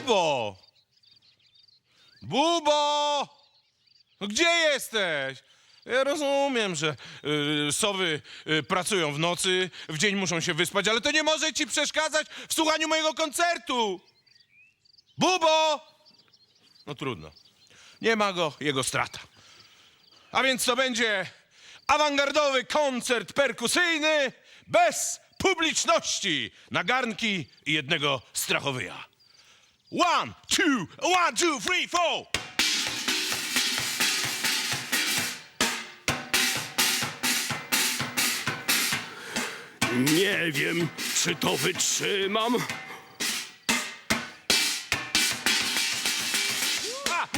Bubo! Bubo! No gdzie jesteś? Ja rozumiem, że y, sowy y, pracują w nocy, w dzień muszą się wyspać, ale to nie może ci przeszkadzać w słuchaniu mojego koncertu! Bubo! No trudno. Nie ma go, jego strata. A więc to będzie awangardowy koncert perkusyjny bez publiczności na garnki i jednego strachowyja. One, two, one, two, three, four. Nie wiem, czy to wytrzymam. Ha!